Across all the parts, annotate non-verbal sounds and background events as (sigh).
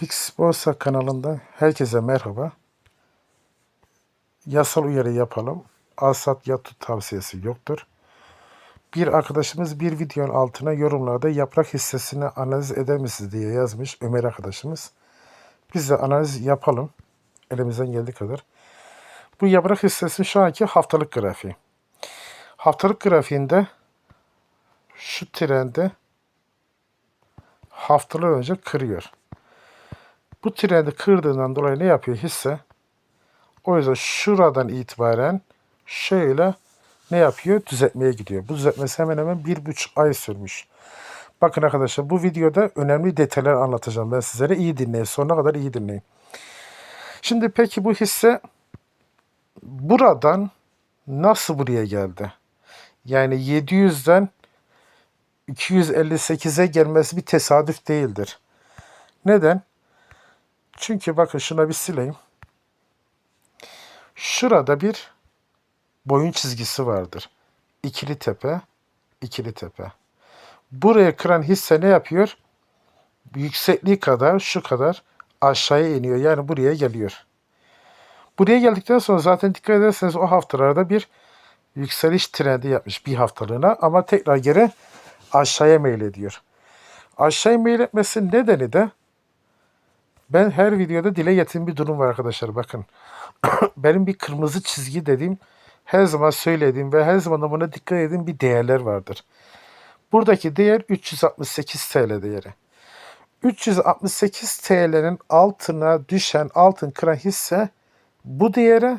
Fix Borsa kanalından herkese merhaba. Yasal uyarı yapalım. Alsat yatut tavsiyesi yoktur. Bir arkadaşımız bir videonun altına yorumlarda yaprak hissesini analiz eder misiniz diye yazmış Ömer arkadaşımız. Biz de analiz yapalım. Elimizden geldiği kadar. Bu yaprak hissesinin şu anki haftalık grafiği. Haftalık grafiğinde şu trendi haftalar önce kırıyor. Bu trendi kırdığından dolayı ne yapıyor hisse? O yüzden şuradan itibaren şöyle ne yapıyor? Düzeltmeye gidiyor. Bu düzeltmesi hemen hemen bir buçuk ay sürmüş. Bakın arkadaşlar bu videoda önemli detaylar anlatacağım ben sizlere. iyi dinleyin. Sonuna kadar iyi dinleyin. Şimdi peki bu hisse buradan nasıl buraya geldi? Yani 700'den 258'e gelmesi bir tesadüf değildir. Neden? Çünkü bakın şuna bir sileyim. Şurada bir boyun çizgisi vardır. İkili tepe, ikili tepe. Buraya kıran hisse ne yapıyor? Yüksekliği kadar, şu kadar aşağıya iniyor. Yani buraya geliyor. Buraya geldikten sonra zaten dikkat ederseniz o haftalarda bir yükseliş trendi yapmış bir haftalığına ama tekrar geri aşağıya meylediyor. Aşağıya meyletmesinin nedeni de ben her videoda dile getirdiğim bir durum var arkadaşlar bakın. (coughs) Benim bir kırmızı çizgi dediğim her zaman söylediğim ve her zaman buna dikkat edin bir değerler vardır. Buradaki değer 368 TL değeri. 368 TL'nin altına düşen altın kıran hisse bu değere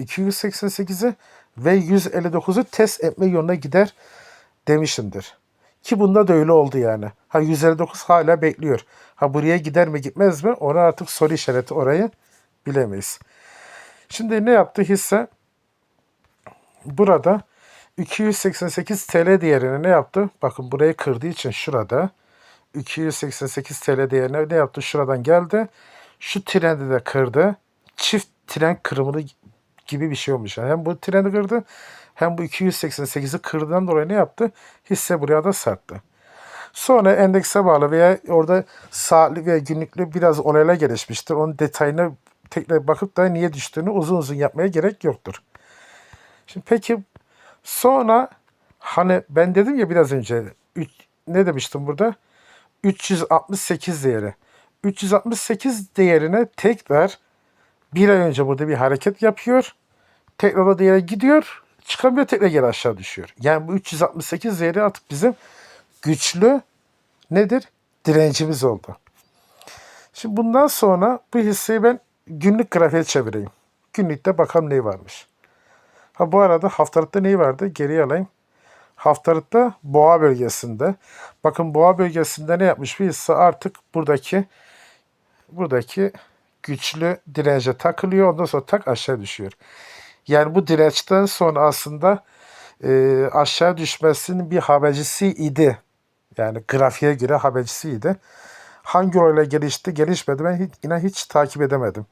288'i ve 159'u test etme yoluna gider demişimdir. Ki bunda da öyle oldu yani. Ha 159 hala bekliyor. Ha buraya gider mi gitmez mi? Ona artık soru işareti orayı bilemeyiz. Şimdi ne yaptı hisse? Burada 288 TL değerine ne yaptı? Bakın burayı kırdığı için şurada 288 TL değerine ne yaptı? Şuradan geldi. Şu trendi de kırdı. Çift tren kırımını gibi bir şey olmuş. Yani hem bu treni kırdı hem bu 288'i kırdığından dolayı ne yaptı? Hisse buraya da sarttı. Sonra endekse bağlı veya orada saatli veya günlüklü biraz olaylar gelişmiştir. Onun detayına tekrar bakıp da niye düştüğünü uzun uzun yapmaya gerek yoktur. Şimdi peki sonra hani ben dedim ya biraz önce üç, ne demiştim burada? 368 değeri. 368 değerine tekrar bir ay önce burada bir hareket yapıyor. Tekrar o değere gidiyor. Çıkamıyor tekrar geri aşağı düşüyor. Yani bu 368 değeri artık bizim güçlü nedir? Direncimiz oldu. Şimdi bundan sonra bu hisseyi ben günlük grafiğe çevireyim. Günlükte bakalım ne varmış. Ha bu arada haftalıkta neyi vardı? Geriye alayım. Haftalıkta boğa bölgesinde. Bakın boğa bölgesinde ne yapmış bir hisse artık buradaki buradaki güçlü dirence takılıyor. Ondan sonra tak aşağı düşüyor. Yani bu dirençten sonra aslında e, aşağı düşmesinin bir habercisi idi. Yani grafiğe göre habercisiydi. Hangi olayla gelişti, gelişmedi ben hiç, yine hiç takip edemedim.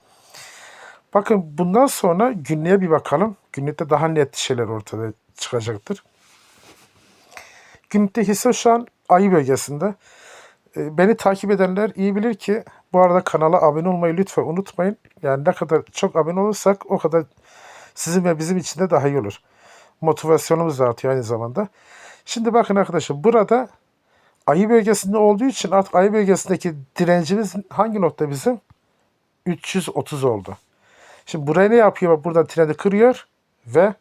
Bakın bundan sonra günlüğe bir bakalım. Günlükte daha net şeyler ortada çıkacaktır. Günlükte hisse şu an ayı bölgesinde. E, Beni takip edenler iyi bilir ki bu arada kanala abone olmayı lütfen unutmayın. Yani ne kadar çok abone olursak o kadar sizin ve bizim için de daha iyi olur. Motivasyonumuz da artıyor aynı zamanda. Şimdi bakın arkadaşlar burada ayı bölgesinde olduğu için artık ayı bölgesindeki direncimiz hangi nokta bizim? 330 oldu. Şimdi buraya ne yapıyor? Bak buradan trendi kırıyor ve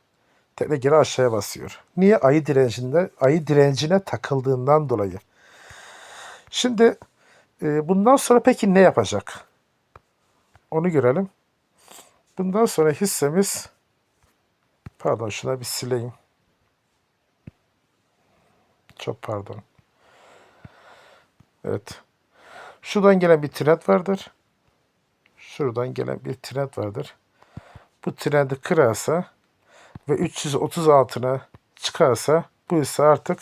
tekrar geri aşağıya basıyor. Niye? Ayı direncinde, ayı direncine takıldığından dolayı. Şimdi e, bundan sonra peki ne yapacak? Onu görelim. Bundan sonra hissemiz pardon şuna bir sileyim. Çok pardon. Evet. Şuradan gelen bir trend vardır. Şuradan gelen bir trend vardır. Bu trendi kırarsa ve 330 altına çıkarsa bu ise artık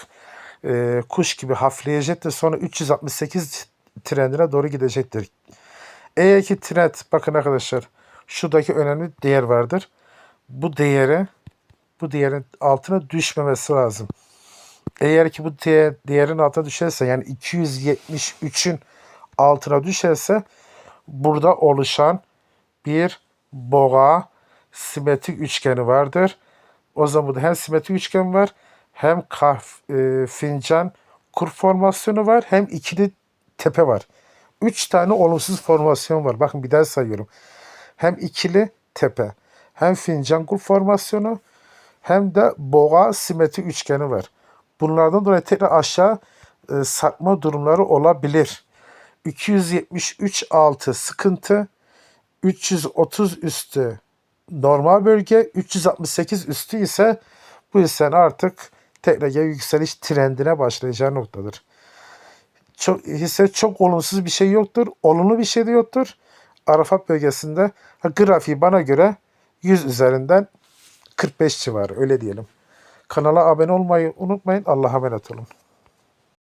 e, kuş gibi hafifleyecektir. Sonra 368 trendine doğru gidecektir. Eğer ki trend bakın arkadaşlar şuradaki önemli değer vardır. Bu değere bu değerin altına düşmemesi lazım. Eğer ki bu değer, değerin altına düşerse yani 273'ün altına düşerse burada oluşan bir boğa simetrik üçgeni vardır. O zaman burada hem simetrik üçgen var hem kaf, e, fincan kur formasyonu var hem ikili tepe var. Üç tane olumsuz formasyon var. Bakın bir daha sayıyorum. Hem ikili tepe hem fincan kur formasyonu hem de boğa simetrik üçgeni var. Bunlardan dolayı tekrar aşağı e, sarkma durumları olabilir. 273 altı sıkıntı, 330 üstü normal bölge, 368 üstü ise bu isen artık tekrar yükseliş trendine başlayacağı noktadır. Çok, hisse çok olumsuz bir şey yoktur. Olumlu bir şey de yoktur. Arafat bölgesinde grafiği bana göre 100 üzerinden 45 civarı öyle diyelim. Kanala abone olmayı unutmayın. Allah'a emanet olun.